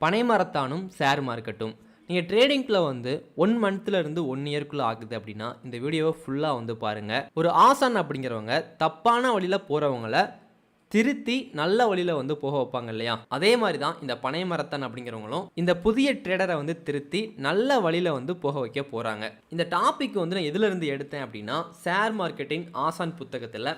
பனைமரத்தானும் share மார்க்கெட்டும் நீங்கள் ட்ரேடிங்கில் வந்து one மந்த்துலேருந்து one இயர்க்குள்ளே ஆகுது அப்படின்னா இந்த வீடியோவை ஃபுல்லாக வந்து பாருங்கள் ஒரு ஆசான் அப்படிங்கிறவங்க தப்பான வழியில் போகிறவங்கள திருத்தி நல்ல வழியில் வந்து போக வைப்பாங்க இல்லையா? அதே மாதிரி தான் இந்த பனை மரத்தான் அப்படிங்கிறவங்களும் இந்த புதிய ட்ரேடரை வந்து திருத்தி நல்ல வழியில் வந்து போக வைக்க போகிறாங்க இந்த டாபிக் வந்து நான் எதுலேருந்து எடுத்தேன் அப்படின்னா ஷேர் மார்க்கெட்டிங் ஆசான் புத்தகத்தில்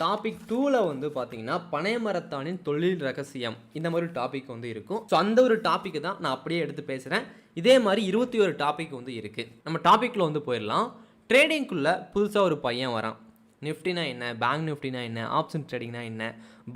டாபிக் டூவில் வந்து பார்த்தீங்கன்னா பனை மரத்தானின் தொழில் ரகசியம் இந்த மாதிரி டாபிக் வந்து இருக்கும். ஸோ அந்த ஒரு டாப்பிக்கு தான் நான் அப்படியே எடுத்து பேசுகிறேன் இதே மாதிரி இருபத்தி ஒரு டாபிக் வந்து இருக்குது நம்ம டாப்பிக்கில் வந்து போயிடலாம். ட்ரேடிங்குள்ளே புதுசாக ஒரு பையன் வரான். நிஃப்டினா என்ன? பேங்க் நிஃப்டினா என்ன? ஆப்ஷன் ட்ரேடிங்னா என்ன?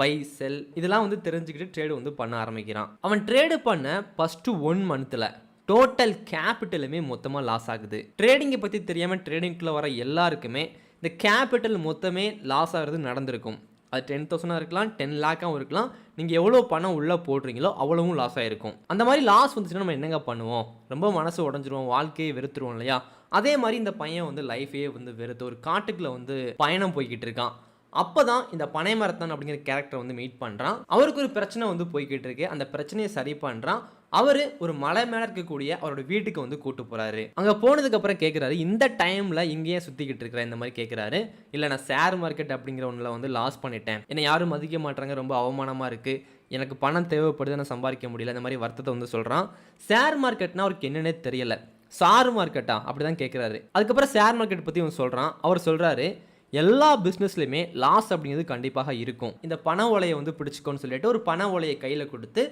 பை செல் இதெல்லாம் வந்து தெரிஞ்சுக்கிட்டு ட்ரேடு வந்து பண்ண ஆரம்பிக்கிறான். அவன் ட்ரேடு பண்ண ஃபஸ்ட்டு ஒன் மந்த்தில் டோட்டல் கேபிட்டலுமே மொத்தமாக லாஸ் ஆகுது. ட்ரேடிங்கை பற்றி தெரியாமல் ட்ரேடிங்குள்ளே வர எல்லாருக்குமே இந்த கேபிட்டல் மொத்தமே லாஸ் ஆகிறது நடந்திருக்கும். அது டென் தௌசண்டாக இருக்கலாம் டென் லேக்காகவும் இருக்கலாம். நீங்கள் எவ்வளோ பணம் உள்ளே போடுறீங்களோ அவ்வளவும் லாஸ் ஆகிருக்கும் அந்த மாதிரி லாஸ் வந்துச்சுன்னா நம்ம என்னங்க பண்ணுவோம்? ரொம்ப மனசு உடஞ்சிருவோம் வாழ்க்கையை வெறுத்துருவோம் இல்லையா? அதே மாதிரி இந்த பையன் வந்து லைஃபே வந்து வெறுத்து ஒரு காட்டுக்குள்ளே வந்து பயணம் போய்கிட்டு இருக்கான். அப்போ தான் இந்த பனைமரத்தான் அப்படிங்கிற கேரக்டர் வந்து மீட் பண்ணுறான் அவருக்கு ஒரு பிரச்சனை வந்து போய்கிட்டு இருக்கு. அந்த பிரச்சனையை சரி பண்ணுறான் அவர் ஒரு மலை மேலே இருக்கக்கூடிய அவரோட வீட்டுக்கு வந்து கூட்டு போகிறாரு அங்கே போனதுக்கப்புறம் கேட்குறாரு இந்த டைமில் இங்கேயே சுற்றிக்கிட்டு இருக்கிற இந்த மாதிரி கேட்குறாரு இல்லை நான் ஷேர் மார்க்கெட் அப்படிங்கிற ஒன்றில் வந்து லாஸ் பண்ணிட்டேன். என்னை யாரும் மதிக்க மாட்டாங்க ரொம்ப அவமானமாக இருக்குது எனக்கு பணம் தேவைப்படுது நான் சம்பாதிக்க முடியல. இந்த மாதிரி வருத்தத்தை வந்து சொல்கிறான் ஷேர் மார்க்கெட்னா அவருக்கு என்னென்னே தெரியல. ஷேர் மார்க்கெட்டா அப்படி தான் கேட்குறாரு அதுக்கப்புறம் ஷேர் மார்க்கெட் பற்றி அவன் சொல்கிறான் அவர் சொல்கிறாரு எல்லா பிஸ்னஸ்லையுமே லாஸ் அப்படிங்கிறது கண்டிப்பாக இருக்கும். இந்த பண ஓலையை வந்து பிடிச்சிக்கோன்னு சொல்லிட்டு ஒரு பண ஓலையை கையில் கொடுத்து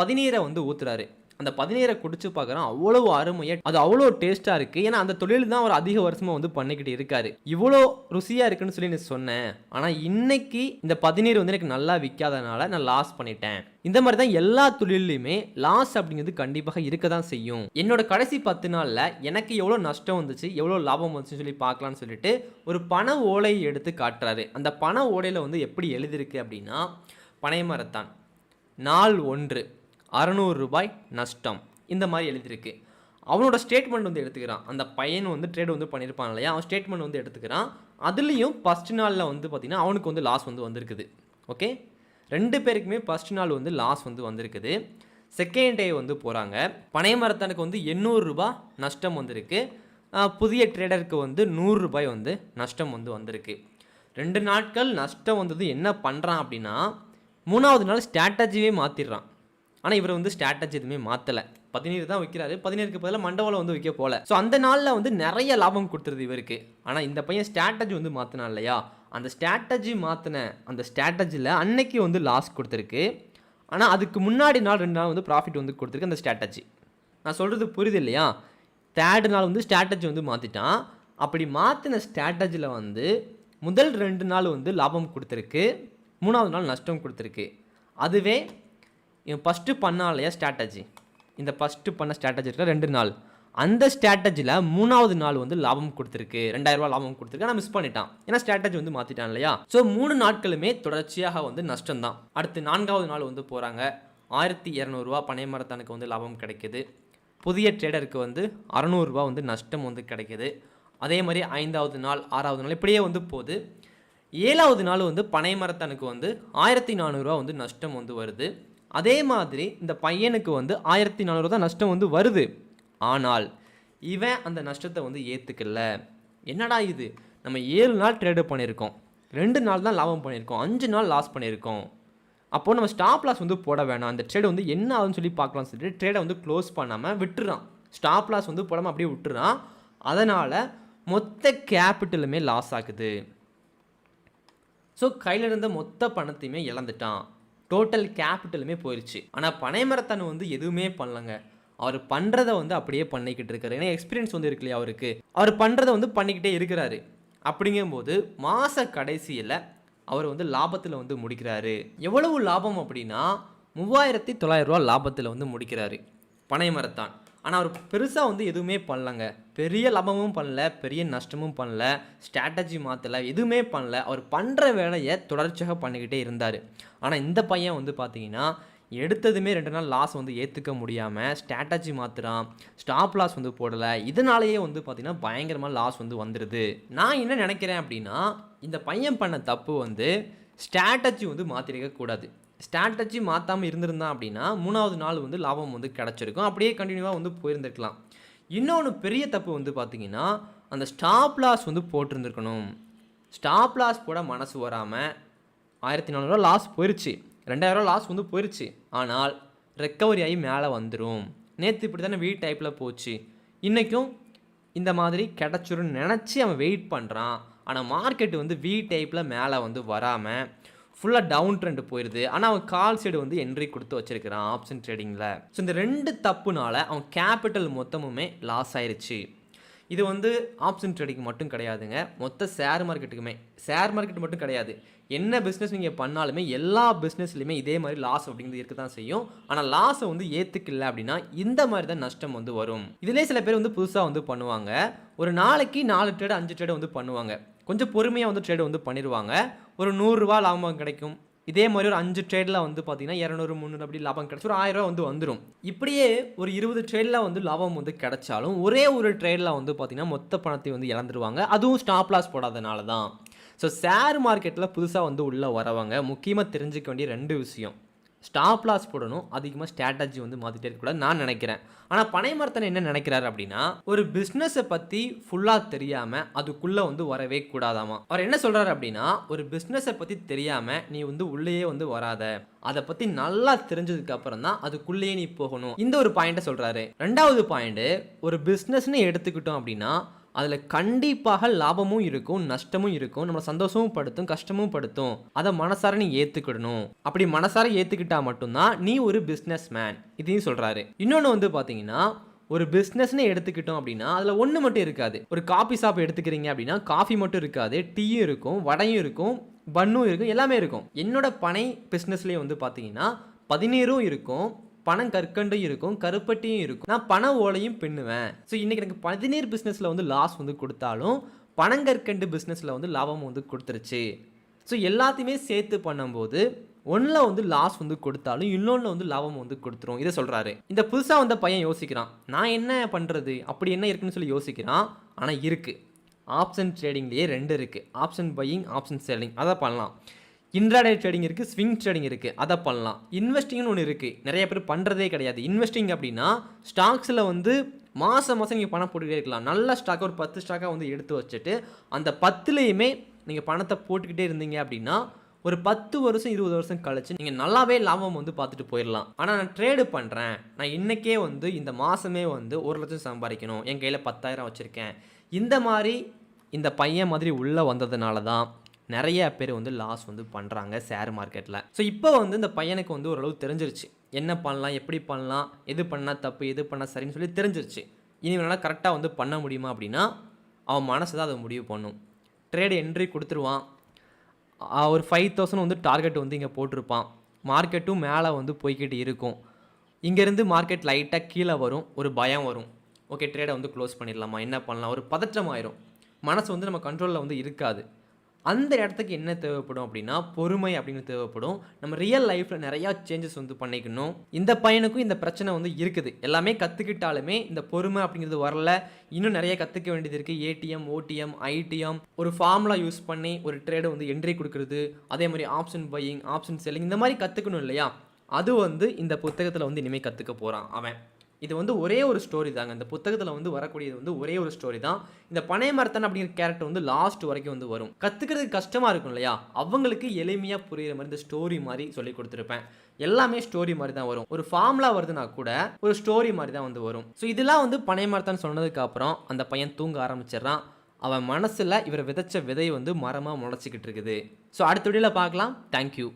பதினீரை வந்து ஊற்றுறாரு அந்த பதினீரை குடிச்சு பார்க்குறான் அவ்வளோ அருமையாக அது அவ்வளோ டேஸ்ட்டாக இருக்குது ஏன்னா அந்த தொழில் தான் அவர் அதிக வருஷமாக வந்து பண்ணிக்கிட்டு இருக்காரு. இவ்வளோ ருசியாக இருக்குன்னு சொல்லி நான் சொன்னேன். ஆனால் இன்னைக்கு இந்த பதினீர் வந்து எனக்கு நல்லா விற்காதனால நான் லாஸ் பண்ணிட்டேன். இந்த மாதிரி தான் எல்லா தொழிலையுமே லாஸ் அப்படிங்கிறது கண்டிப்பாக இருக்க தான் செய்யும். என்னோட கடைசி பத்து நாளில் எனக்கு எவ்வளோ நஷ்டம் வந்துச்சு எவ்வளோ லாபம் வந்துச்சுன்னு சொல்லி பார்க்கலான்னு சொல்லிட்டு ஒரு பண ஓலையை எடுத்து காட்டுறாரு. அந்த பண ஓலையில் வந்து எப்படி எழுதிருக்கு அப்படின்னா பனைமரத்தான். நாள் ஒன்று. அறநூறு ரூபாய் நஷ்டம். இந்த மாதிரி எழுதியிருக்கு. அவனோட ஸ்டேட்மெண்ட் வந்து எடுத்துக்கிறான். அந்த பையன் வந்து ட்ரேட் வந்து பண்ணியிருப்பான் இல்லையா? அவன் ஸ்டேட்மெண்ட் வந்து எடுத்துக்கிறான். அதுலேயும் ஃபஸ்ட் நாளில் வந்து பார்த்திங்கன்னா அவனுக்கு வந்து லாஸ் வந்து வந்திருக்குது. ஓகே ரெண்டு பேருக்குமே ஃபஸ்ட் நாள் வந்து லாஸ் வந்து வந்திருக்குது. செகண்ட் டே வந்து போகிறாங்க பனை மரத்தனுக்கு வந்து எண்ணூறு ரூபாய் நஷ்டம் வந்திருக்கு. புதிய ட்ரேடருக்கு வந்து நூறு ரூபாய் வந்து நஷ்டம் வந்து வந்திருக்கு. ரெண்டு நாட்கள் நஷ்டம் வந்தது என்ன பண்ணுறான் அப்படின்னா மூணாவது நாள் ஸ்ட்ராட்டஜியே மாற்றிடுறான் ஆனால் இவர் வந்து ஸ்ட்ராட்டஜி எதுவுமே மாற்றலை பதினீர் தான் வைக்கிறாரு. பதினேழுக்கு பதிலாக மண்டபத்தில் வந்து வைக்க போல. ஸோ அந்த நாளில் வந்து நிறைய லாபம் கொடுத்துருது இவருக்கு. ஆனால் இந்த பையன் ஸ்ட்ராட்டஜி வந்து மாற்றினா இல்லையா? அந்த ஸ்ட்ராட்டஜி மாற்றின அந்த ஸ்ட்ராட்டஜியில் அன்னைக்கு வந்து லாஸ் கொடுத்துருக்கு. ஆனால் அதுக்கு முன்னாடி நாள் ரெண்டு நாள் வந்து ப்ராஃபிட் வந்து கொடுத்துருக்கு அந்த ஸ்ட்ராட்டஜி நான் சொல்கிறது புரியுது இல்லையா? தேர்டு நாள் வந்து ஸ்ட்ராட்டஜி வந்து மாற்றிட்டான் அப்படி மாற்றின ஸ்ட்ராட்டஜியில் வந்து முதல் ரெண்டு நாள் வந்து லாபம் கொடுத்துருக்கு. மூணாவது நாள் நஷ்டம் கொடுத்துருக்கு. அதுவே இவன் ஃபஸ்ட்டு பண்ணான் இல்லையா ஸ்ட்ராட்டஜி இந்த ஃபஸ்ட்டு பண்ண ஸ்ட்ராட்டஜி இருக்கிற ரெண்டு நாள். அந்த ஸ்ட்ராட்டஜியில் மூணாவது நாள் வந்து லாபம் கொடுத்துருக்கு. ரெண்டாயிரம் லாபம் கொடுத்துருக்கு. ஆனால் மிஸ் பண்ணிட்டான். ஏன்னா ஸ்ட்ராட்டஜி வந்து மாற்றிட்டான் இல்லையா? ஸோ மூணு நாட்களுமே தொடர்ச்சியாக வந்து நஷ்டம் தான். அடுத்து நான்காவது நாள் வந்து போகிறாங்க ஆயிரத்தி இரநூறுவா பனை மரத்தானுக்கு வந்து லாபம் கிடைக்குது. புதிய ட்ரேடருக்கு வந்து அறநூறுரூவா வந்து நஷ்டம் வந்து கிடைக்குது. அதே மாதிரி ஐந்தாவது நாள் ஆறாவது நாள் இப்படியே வந்து போகுது. ஏழாவது நாள் வந்து பனை மரத்தானுக்கு வந்து ஆயிரத்தி நானூறுரூவா வந்து நஷ்டம் வந்து வருது. அதே மாதிரி இந்த பையனுக்கு வந்து ஆயிரத்தி நானூறு தான் நஷ்டம் வந்து வருது. ஆனால் இவன் அந்த நஷ்டத்தை வந்து ஏற்றுக்கல என்னடா இது? நம்ம ஏழு நாள் ட்ரேடு பண்ணியிருக்கோம். ரெண்டு நாள் தான் லாபம் பண்ணியிருக்கோம். அஞ்சு நாள் லாஸ் பண்ணியிருக்கோம். அப்போது நம்ம ஸ்டாப் லாஸ் வந்து போட வேணாம். அந்த ட்ரேடு வந்து என்ன ஆகுதுன்னு சொல்லி பார்க்கலாம்னு சொல்லிட்டு ட்ரேடை வந்து க்ளோஸ் பண்ணாமல் விட்டுறான். ஸ்டாப் லாஸ் வந்து போடாமல் அப்படியே விட்டுறான். அதனால் மொத்த கேபிட்டலுமே லாஸ் ஆகுது. ஸோ கையில் இருந்த மொத்த பணத்தையுமே இழந்துட்டான். டோட்டல் கேபிட்டலுமே போயிடுச்சு ஆனால் பனைமரத்தன் வந்து எதுவுமே பண்ணலங்க. அவர் பண்ணுறத வந்து அப்படியே பண்ணிக்கிட்டு இருக்காரு. ஏன்னா எக்ஸ்பீரியன்ஸ் வந்து இருக்கு இல்லையா அவருக்கு? அவர் பண்ணுறதை வந்து பண்ணிக்கிட்டே இருக்கிறாரு. அப்படிங்கும்போது மாத கடைசியில் அவர் வந்து லாபத்தில் வந்து முடிக்கிறாரு. எவ்வளவு லாபம் அப்படின்னா மூவாயிரத்தி தொள்ளாயிரம் ரூபா லாபத்தில் வந்து முடிக்கிறாரு. பனைமரத்தான் ஆனால் அவர் பெருசாக வந்து எதுவுமே பண்ணலங்க. பெரிய லாபமும் பண்ணல பெரிய நஷ்டமும் பண்ணல ஸ்ட்ராட்டஜி மாற்றலை எதுவுமே பண்ணல. அவர் பண்ணுற வேலையை தொடர்ச்சியாக பண்ணிக்கிட்டே இருந்தார். ஆனால் இந்த பையன் வந்து பார்த்தீங்கன்னா எடுத்ததுமே ரெண்டு நாள் லாஸ் வந்து ஏற்றுக்க முடியாமல் ஸ்ட்ராட்டஜி மாற்றுறான் ஸ்டாப் லாஸ் வந்து போடலை. இதனாலேயே வந்து பார்த்திங்கன்னா பயங்கரமாக லாஸ் வந்து வந்துடுது நான் என்ன நினைக்கிறேன் அப்படின்னா இந்த பையன் பண்ண தப்பு வந்து ஸ்ட்ராட்டஜி வந்து மாற்றிருக்க கூடாது. ஸ்ட்ராட்டஜி மாற்றாமல் இருந்திருந்தான் அப்படின்னா மூணாவது நாள் வந்து லாபம் வந்து கிடச்சிருக்கும். அப்படியே கண்டினியூவாக வந்து போயிருந்துருக்கலாம். இன்னொன்று பெரிய தப்பு வந்து பார்த்தீங்கன்னா அந்த ஸ்டாப் லாஸ் வந்து போட்டிருந்துருக்கணும். ஸ்டாப் லாஸ் போட மனசு வராமல் ஆயிரத்தி நானூறுரூவா லாஸ் போயிடுச்சு ரெண்டாயிரரூவா லாஸ் வந்து போயிடுச்சு ஆனால் ரெக்கவரி ஆகி மேலே வந்துடும் நேற்று இப்படி தானே வீட் டைப்பில் போச்சு. இன்றைக்கும் இந்த மாதிரி கிடச்சிரும்னு நினச்சி அவன் வெயிட் பண்ணுறான் ஆனால் மார்க்கெட் வந்து வி டைப்பில் மேலே வந்து வராமல் ஃபுல்லாக டவுன் ட்ரெண்ட் போயிடுது ஆனால் அவன் கால் சைடு வந்து என்ட்ரி கொடுத்து வச்சிருக்கிறான் ஆப்ஷன் ட்ரேடிங்கில் ஸோ இந்த ரெண்டு தப்புனால அவன் கேபிட்டல் மொத்தமுமே லாஸ் ஆயிடுச்சு இது வந்து ஆப்ஷன் ட்ரேடிங் மட்டும் கிடையாதுங்க. மொத்த ஷேர் மார்க்கெட்டுக்குமே ஷேர் மார்க்கெட் மட்டும் கிடையாது. என்ன பிஸ்னஸ் நீங்கள் பண்ணாலுமே எல்லா பிஸ்னஸ்லையுமே இதே மாதிரி லாஸ் அப்படிங்கிறது இருக்க தான் செய்யும் ஆனால் லாஸை வந்து ஏற்றுக்கல அப்படின்னா இந்த மாதிரி தான் நஷ்டம் வந்து வரும். இதிலே சில பேர் வந்து புதுசாக வந்து பண்ணுவாங்க. ஒரு நாளைக்கு நாலு ட்ரேடு அஞ்சு ட்ரேடு வந்து பண்ணுவாங்க. கொஞ்சம் பொறுமையாக வந்து ட்ரேடு வந்து பண்ணிடுவாங்க ஒரு நூறுரூவா லாபம் கிடைக்கும். இதே மாதிரி ஒரு அஞ்சு ட்ரேடில் வந்து பார்த்தீங்கன்னா இரநூறு முந்நூறு அப்படி லாபம் கிடச்சி ஒரு ஆயிரம் ரூபா வந்து வந்துடும் இப்படியே ஒரு இருபது ட்ரேடில் வந்து லாபம் வந்து கிடைச்சாலும் ஒரே ஒரு ட்ரேடில் வந்து பார்த்தீங்கன்னா மொத்த பணத்தை வந்து இழந்துருவாங்க. அதுவும் ஸ்டாப் லாஸ் போடாதனால தான் ஸோ ஷேர் மார்க்கெட்டில் புதுசாக வந்து உள்ளே வரவங்க முக்கியமாக தெரிஞ்சுக்க வேண்டிய ரெண்டு விஷயம். ஸ்டாப் லாஸ் போடணும். அதிகமாக ஸ்ட்ராட்டஜி வந்து மாற்றிட்டே இருக்கக்கூடாது நான் நினைக்கிறேன். ஆனால் பனைமரத்தனை என்ன நினைக்கிறாரு அப்படின்னா ஒரு பிஸ்னஸை பற்றி ஃபுல்லாக தெரியாமல் அதுக்குள்ளே வந்து வரவே கூடாதாமா. அவர் என்ன சொல்கிறாரு அப்படின்னா ஒரு பிஸ்னஸை பற்றி தெரியாமல் நீ வந்து உள்ளேயே வந்து வராத. அதை பற்றி நல்லா தெரிஞ்சதுக்கு அப்புறம் தான் அதுக்குள்ளேயே நீ போகணும். இந்த ஒரு பாயிண்ட்டை சொல்கிறாரு ரெண்டாவது பாயிண்ட்டு ஒரு பிஸ்னஸ்னு எடுத்துக்கிட்டோம் அப்படின்னா அதில் கண்டிப்பாக லாபமும் இருக்கும் நஷ்டமும் இருக்கும் நம்மளை சந்தோஷமும் படுத்தும் கஷ்டமும் படுத்தும். அதை மனசார நீ ஏற்றுக்கிடணும் அப்படி மனசார ஏற்றுக்கிட்டா மட்டும்தான் நீ ஒரு பிஸ்னஸ் மேன் இதையும் சொல்கிறாரு இன்னொன்று வந்து பார்த்தீங்கன்னா ஒரு பிஸ்னஸ்னு எடுத்துக்கிட்டோம் அப்படின்னா அதில் ஒன்று மட்டும் இருக்காது. ஒரு காஃபி ஷாப் எடுத்துக்கிறீங்க அப்படின்னா காஃபி மட்டும் இருக்காது. டீயும் இருக்கும் வடையும் இருக்கும் பன்னும் இருக்கும் எல்லாமே இருக்கும். என்னோட பனை பிஸ்னஸ்லேயே வந்து பார்த்தீங்கன்னா பதினீரும் இருக்கும் பணம் கற்கண்டும் இருக்கும் கருப்பட்டியும் இருக்கும். நான் பண ஓலையும் பின்னுவேன். ஸோ இன்றைக்கி எனக்கு பதினீர் பிஸ்னஸில் வந்து லாஸ் வந்து கொடுத்தாலும் பணங்கற்கண்டு பிஸ்னஸில் வந்து லாபம் வந்து கொடுத்துருச்சு. ஸோ எல்லாத்தையுமே சேர்த்து பண்ணும்போது ஒன்றில் வந்து லாஸ் வந்து கொடுத்தாலும் இன்னொன்று வந்து லாபம் வந்து கொடுத்துரும். இதை சொல்கிறாரு இந்த புதுசாக வந்த பையன் யோசிக்கிறான். நான் என்ன பண்ணுறது அப்படி என்ன இருக்குன்னு சொல்லி யோசிக்கிறான். ஆனால் இருக்குது ஆப்ஷன் ட்ரேடிங்லேயே ரெண்டு இருக்குது ஆப்ஷன் பையிங் ஆப்ஷன் செல்லிங் அதை பண்ணலாம். இன்ட்ராடே ட்ரேடிங் இருக்குது ஸ்விங் ட்ரேடிங் இருக்குது அதை பண்ணலாம். இன்வெஸ்டிங்னு ஒன்று இருக்குது நிறைய பேர் பண்ணுறதே கிடையாது. இன்வெஸ்டிங் அப்படின்னா ஸ்டாக்ஸில் வந்து மாதம் மாதம் நீங்கள் பணம் போட்டுக்கிட்டே இருக்கலாம். நல்ல ஸ்டாக் ஒரு பத்து ஸ்டாக்காக வந்து எடுத்து வச்சுட்டு அந்த பத்துலேயுமே நீங்கள் பணத்தை போட்டுக்கிட்டே இருந்தீங்க அப்படின்னா ஒரு பத்து வருஷம் இருபது வருஷம் கழிச்சு நீங்கள் நல்லாவே லாபம் வந்து பார்த்துட்டு போயிடலாம். ஆனால் நான் ட்ரேடு பண்ணுறேன் நான் இன்றைக்கே வந்து இந்த மாதமே வந்து ஒரு லட்சம் சம்பாதிக்கணும். என் கையில் பத்தாயிரம் வச்சுருக்கேன். இந்த மாதிரி இந்த பையன் மாதிரி உள்ளே வந்ததுனால தான் நிறைய பேர் வந்து லாஸ் வந்து பண்ணுறாங்க ஷேர் மார்க்கெட்டில் ஸோ இப்போ வந்து இந்த பையனுக்கு வந்து ஓரளவு தெரிஞ்சிருச்சு. என்ன பண்ணலாம் எப்படி பண்ணலாம் எது பண்ணால் தப்பு எது பண்ணால் சரின்னு சொல்லி தெரிஞ்சிருச்சு. இனிமேலாம் கரெக்டாக வந்து பண்ண முடியுமா அப்படின்னா அவன் மனசு தான் அதை முடிவு பண்ணும். ட்ரேடு என்ட்ரி கொடுத்துருவான். ஒரு ஃபைவ் தௌசண்ட் வந்து டார்கெட் வந்து இங்கே போட்டிருப்பான். மார்க்கெட்டும் மேலே வந்து போய்கிட்டு இருக்கும். இங்கேருந்து மார்க்கெட் லைட்டாக கீழே வரும் ஒரு பயம் வரும். ஓகே ட்ரேடை வந்து க்ளோஸ் பண்ணிடலாமா? என்ன பண்ணலாம்? ஒரு பதற்றம் ஆயிரும். மனசு வந்து நம்ம கண்ட்ரோலில் வந்து இருக்காது. அந்த இடத்துக்கு என்ன தேவைப்படும் அப்படின்னா பொறுமை அப்படின்னு தேவைப்படும். நம்ம ரியல் லைஃப்பில் நிறையா சேஞ்சஸ் வந்து பண்ணிக்கணும். இந்த பையனுக்கும் இந்த பிரச்சனை வந்து இருக்குது. எல்லாமே கற்றுக்கிட்டாலுமே இந்த பொறுமை அப்படிங்கிறது வரல. இன்னும் நிறைய கற்றுக்க வேண்டியது இருக்குது ஏடிஎம் ஓடிஎம் ஐடிஎம் ஒரு ஃபார்முலா யூஸ் பண்ணி ஒரு ட்ரேடை வந்து என்ட்ரி கொடுக்குறது. அதே மாதிரி ஆப்ஷன் பையிங் ஆப்ஷன் செல்லிங் இந்த மாதிரி கற்றுக்கணும் இல்லையா? அது வந்து இந்த புத்தகத்தில் வந்து இனிமேல் கற்றுக்க போகிறான் அவன். இது வந்து ஒரே ஒரு ஸ்டோரி தாங்க. இந்த புத்தகத்தில் வந்து வரக்கூடியது வந்து ஒரே ஒரு ஸ்டோரி தான். இந்த பனை மரத்தன் அப்படிங்கிற கேரக்டர் வந்து லாஸ்ட் வரைக்கும் வந்து வரும். கற்றுக்கிறதுக்கு கஷ்டமாக இருக்கும் இல்லையா? அவங்களுக்கு எளிமையாக புரிகிற மாதிரி இந்த ஸ்டோரி மாதிரி சொல்லி கொடுத்துருப்பேன். எல்லாமே ஸ்டோரி மாதிரி தான் வரும். ஒரு ஃபார்முலா வருதுன்னா கூட ஒரு ஸ்டோரி மாதிரி தான் வந்து வரும். ஸோ இதெல்லாம் வந்து பனைமரத்தான் சொன்னதுக்கு அப்புறம் அந்த பையன் தூங்க ஆரம்பிச்சிடுறான். அவன் மனசில் இவர் விதைச்ச விதை வந்து மரமாக முளைச்சிக்கிட்டு இருக்குது. ஸோ அடுத்த வீடியோவில் பார்க்கலாம். தேங்க்யூ